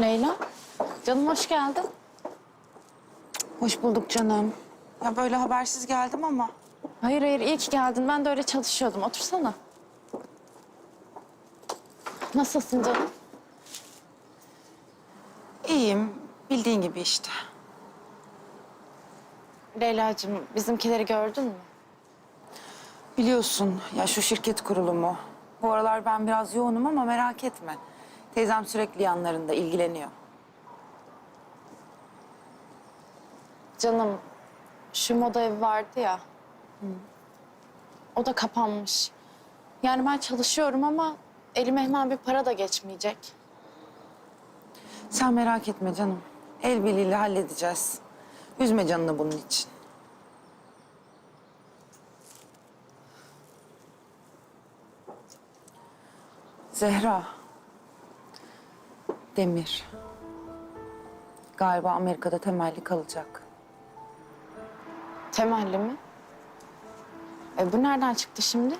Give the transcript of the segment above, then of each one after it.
Leyla. Canım hoş geldin. Hoş bulduk canım. Ya böyle habersiz geldim ama. Hayır hayır iyi ki geldin. Ben de öyle çalışıyordum. Otursana. Nasılsın canım? iyiyim. Bildiğin gibi işte. Leyla'cığım bizimkileri gördün mü? Biliyorsun ya şu şirket kurulumu. Bu aralar ben biraz yoğunum ama merak etme. Teyzem sürekli yanlarında ilgileniyor. Canım şu moda evi vardı ya. O da kapanmış. Yani ben çalışıyorum ama elime hemen bir para da geçmeyecek. Sen merak etme canım. El birliğiyle halledeceğiz. Üzme canını bunun için. Zehra. Demir. Galiba Amerika'da temelli kalacak. Temelli mi? E bu nereden çıktı şimdi?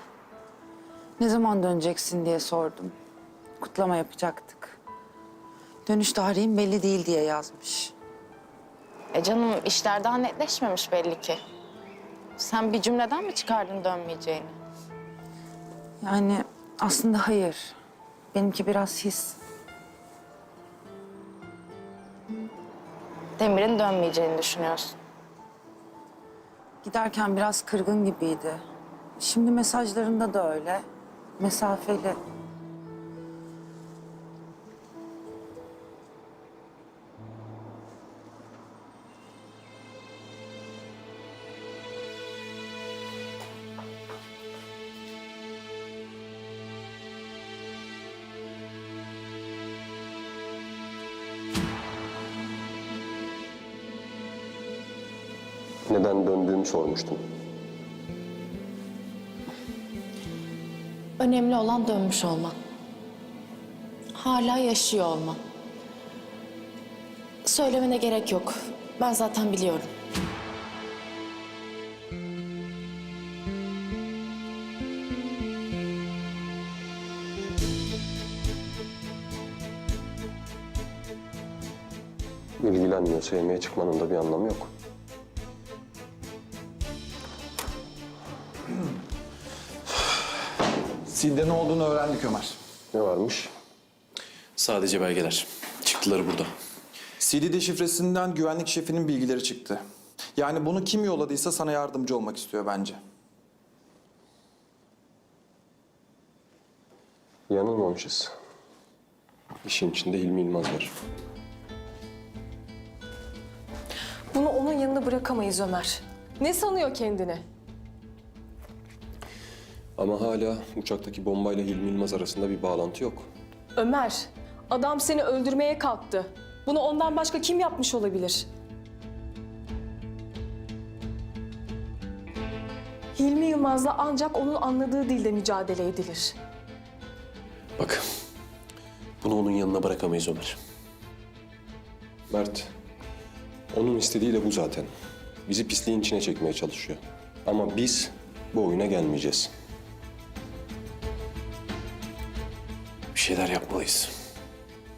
Ne zaman döneceksin diye sordum. Kutlama yapacaktık. Dönüş tarihim belli değil diye yazmış. E canım işler daha netleşmemiş belli ki. Sen bir cümleden mi çıkardın dönmeyeceğini? Yani aslında hayır. Benimki biraz his. Demir'in dönmeyeceğini düşünüyorsun. Giderken biraz kırgın gibiydi. Şimdi mesajlarında da öyle. Mesafeli. Neden döndüğümü sormuştum. Önemli olan dönmüş olman. Hala yaşıyor olman. Söylemene gerek yok. Ben zaten biliyorum. İlgilenmiyor, sevmeye çıkmanın da bir anlamı yok. Silde ne olduğunu öğrendik Ömer. Ne varmış? Sadece belgeler. Çıktıları burada. CD deşifresinden güvenlik şefinin bilgileri çıktı. Yani bunu kim yolladıysa sana yardımcı olmak istiyor bence. Yanılmamışız. İşin içinde Hilmi Yılmaz var. Bunu onun yanına bırakamayız Ömer. Ne sanıyor kendini? Ama hala uçaktaki bombayla Hilmi Yılmaz arasında bir bağlantı yok. Ömer, adam seni öldürmeye kalktı. Bunu ondan başka kim yapmış olabilir? Hilmi Yılmaz'la ancak onun anladığı dilde mücadele edilir. Bak. Bunu onun yanına bırakamayız Ömer. Mert, onun istediği de bu zaten. Bizi pisliğin içine çekmeye çalışıyor. Ama biz bu oyuna gelmeyeceğiz. Şeyler yapmalıyız.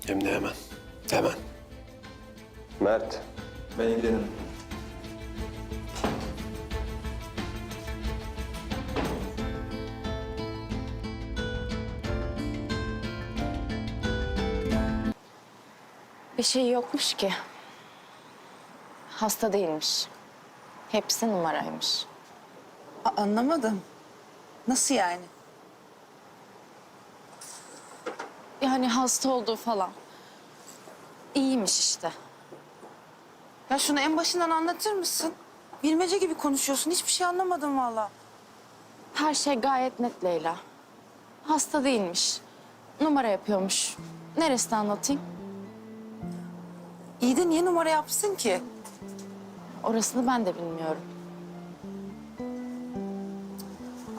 Hem de hemen. Hemen. Mert, Ben ilgilenirim. Bir şey yokmuş ki. Hasta değilmiş. Hepsi numaraymış. A- anlamadım. Nasıl yani? Yani hasta olduğu falan. İyiymiş işte. Ya şunu en başından anlatır mısın? Bilmece gibi konuşuyorsun. Hiçbir şey anlamadım valla. Her şey gayet net Leyla. Hasta değilmiş. Numara yapıyormuş. Neresi anlatayım? İyi de niye numara yapsın ki? Orasını ben de bilmiyorum.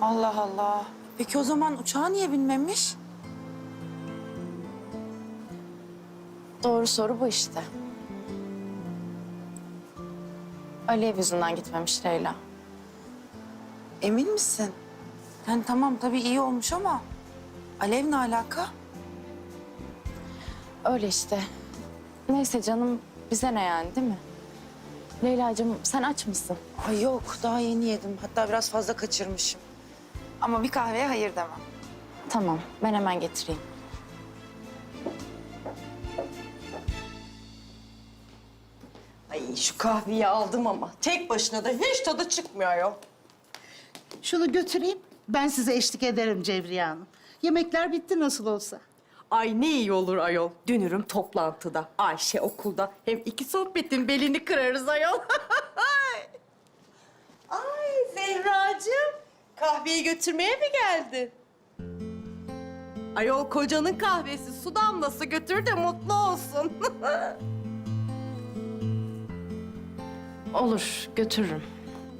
Allah Allah. Peki o zaman uçağa niye binmemiş? Doğru soru bu işte. Alev yüzünden gitmemiş Leyla. Emin misin? Yani tamam tabii iyi olmuş ama... Alev ne alaka? Öyle işte. Neyse canım bize ne yani değil mi? Leyla'cığım sen aç mısın? Ay yok daha yeni yedim. Hatta biraz fazla kaçırmışım. Ama bir kahveye hayır demem. Tamam ben hemen getireyim. Şu kahveyi aldım ama tek başına da hiç tadı çıkmıyor ayol. Şunu götüreyim. Ben size eşlik ederim Cevriye Hanım. Yemekler bitti nasıl olsa. Ay ne iyi olur ayol. Dünürüm toplantıda, Ayşe okulda. Hem iki sohbetin belini kırarız ayol. Ay Zehracığım, kahveyi götürmeye mi geldin? Ayol kocanın kahvesi su damlası götür de mutlu olsun. Olur götürürüm.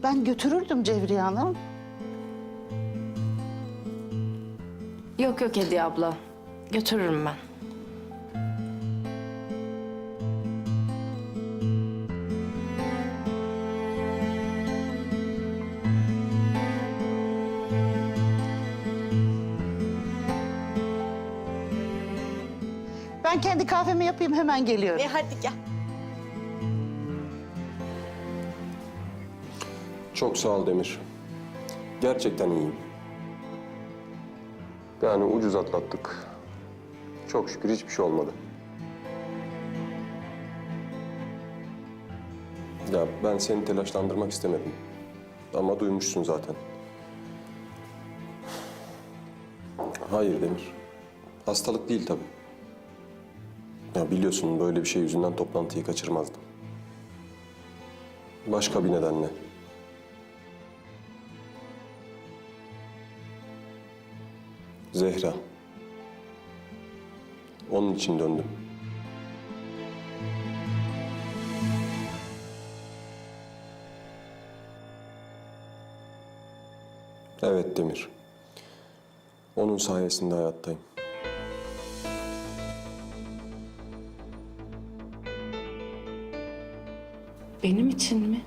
Ben götürürdüm Cevriye Hanım. Yok yok Hediye abla. Götürürüm ben. Ben kendi kahvemi yapayım hemen geliyorum. e hadi gel. Çok sağ ol Demir. Gerçekten iyiyim. Yani ucuz atlattık. Çok şükür hiçbir şey olmadı. Ya ben seni telaşlandırmak istemedim. Ama duymuşsun zaten. Hayır Demir. Hastalık değil tabii. Ya biliyorsun böyle bir şey yüzünden toplantıyı kaçırmazdım. Başka bir nedenle. Zehra. Onun için döndüm. Evet Demir. Onun sayesinde hayattayım. Benim için mi?